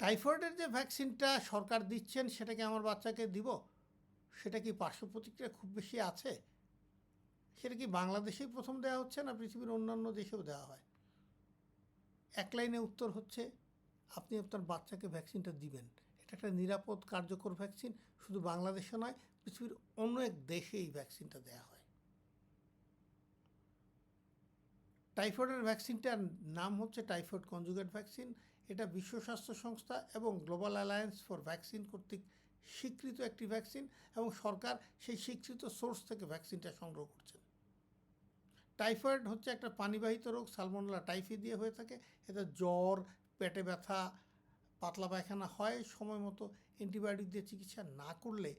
টাইফয়েডের যে ভ্যাকসিনটা সরকার দিচ্ছেন সেটা কি আমার বাচ্চাকে দিব? সেটা কি পার্শ্ব প্রতিক্রিয়া খুব বেশি আছে? সেটা কি বাংলাদেশেই প্রথম দেওয়া হচ্ছে না পৃথিবীর অন্যান্য দেশেও দেওয়া হয়? এক লাইনে উত্তর হচ্ছে, আপনি আপনার বাচ্চাকে ভ্যাকসিনটা দিবেন। এটা একটা নিরাপদ, কার্যকর ভ্যাকসিন, শুধু বাংলাদেশে নয়, পৃথিবীর অন্য এক দেশে এই ভ্যাকসিনটা দেওয়া হয়। টাইফয়েডের ভ্যাকসিনটার নাম হচ্ছে টাইফয়েড কনজুগেট ভ্যাকসিন। এটা বিশ্ব স্বাস্থ্য সংস্থা এবং গ্লোবাল অ্যালায়েন্স ফর ভ্যাকসিন কর্তৃক স্বীকৃত একটি ভ্যাকসিন এবং সরকার সেই স্বীকৃত সোর্স থেকে ভ্যাকসিনটা সংগ্রহ করছেন। টাইফয়েড হচ্ছে একটা পানিবাহিত রোগ সালমোনেলা টাইফি দিয়ে হয়ে থাকে। এতে জ্বর, পেটে ব্যথা, পাতলা পায়খানা হয়। সময় মতো অ্যান্টিবায়োটিক দিয়ে চিকিৎসা না করলে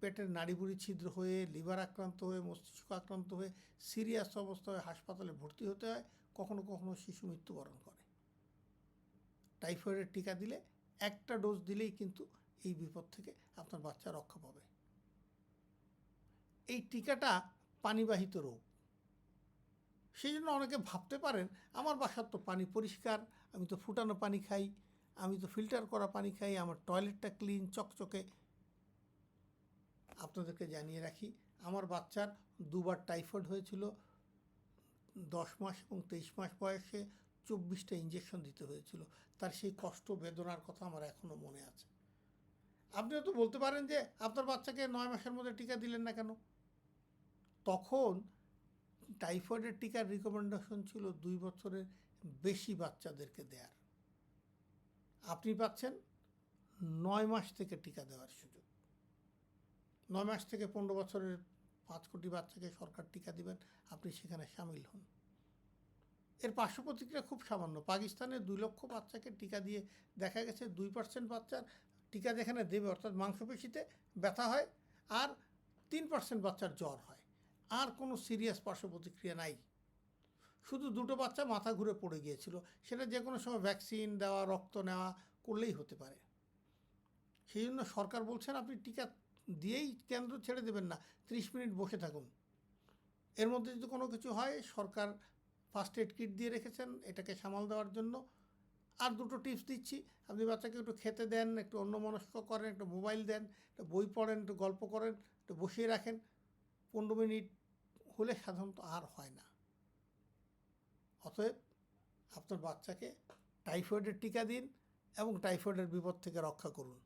পেটের নাড়িভুড়ি ছিদ্র হয়ে, লিভার আক্রান্ত হয়ে, মস্তিষ্ক আক্রান্ত হয়ে, সিরিয়াস অবস্থা হয়ে হাসপাতালে ভর্তি হতে হয়। কখনো কখনো শিশু মৃত্যুবরণ করে। টাইফয়েডের টিকা দিলে একটা ডোজ দিলেই কিন্তু এই বিপদ থেকে আপনার বাচ্চা রক্ষা পাবে। এই টিকাটা পানিবাহিত রোগ। সেই জন্য অনেকে ভাবতে পারেন, আমার বাসার তো পানি পরিষ্কার, আমি তো ফুটানো পানি খাই, আমি তো ফিল্টার করা পানি খাই, আমার টয়লেটটা ক্লিন, চকচকে। আপনাদেরকে জানিয়ে রাখি, আমার বাচ্চার দুবার টাইফয়েড হয়েছিল, দশ মাস এবং তেইশ মাস বয়সে। চব্বিশটা ইঞ্জেকশন দিতে হয়েছিল। তার সেই কষ্ট, বেদনার কথা আমার এখনও মনে আছে। আপনিও তো বলতে পারেন যে, আপনার বাচ্চাকে নয় মাসের মধ্যে টিকা দিলেন না কেন? তখন টাইফয়েডের টিকার রিকমেন্ডেশন ছিল দুই বছরের বেশি বাচ্চাদেরকে দেওয়ার আপনি পাচ্ছেন নয় মাস থেকে টিকা দেওয়ার সুযোগ। নয় মাস থেকে পনেরো বছরের পাঁচ কোটি বাচ্চাকে সরকার টিকা দিবেন, আপনি সেখানে সামিল হন। এর পার্শ্ব প্রতিক্রিয়া খুব সামান্য। পাকিস্তানে দুই লক্ষ বাচ্চাকে টিকা দিয়ে দেখা গেছে, দুই পার্সেন্ট বাচ্চার টিকা যেখানে দেবে, অর্থাৎ মাংসপেশিতে ব্যথা হয় আর তিন পার্সেন্ট বাচ্চার জ্বর হয়। আর কোনো সিরিয়াস পার্শ্ব প্রতিক্রিয়া নাই। শুধু দুটো বাচ্চা মাথা ঘুরে পড়ে গিয়েছিল। সেটা যে কোনো সময় ভ্যাকসিন দেওয়া, রক্ত নেওয়া করলেই হতে পারে। সেই জন্য সরকার বলছেন, আপনি টিকা দিয়েই কেন্দ্র ছেড়ে দেবেন না। ত্রিশ মিনিট বসে থাকুন। এর মধ্যে যদি কোনো কিছু হয়, সরকার ফার্স্ট এড কিট দিয়ে রেখেছেন, এটাকে সামাল দেওয়ার জন্য। আর দুটো টিপস দিচ্ছি, আপনি বাচ্চাকে একটু খেতে দেন, একটু অন্য মনস্ক করেন, একটু মোবাইল দেন, একটু বই পড়েন, একটু গল্প করেন, একটু বসিয়ে রাখেন। পনেরো মিনিট হলে সাধারণত আর হয় না। অতএব আপনার বাচ্চাকে টাইফয়েডের টিকা দিন এবং টাইফয়েডের বিপদ থেকে রক্ষা করুন।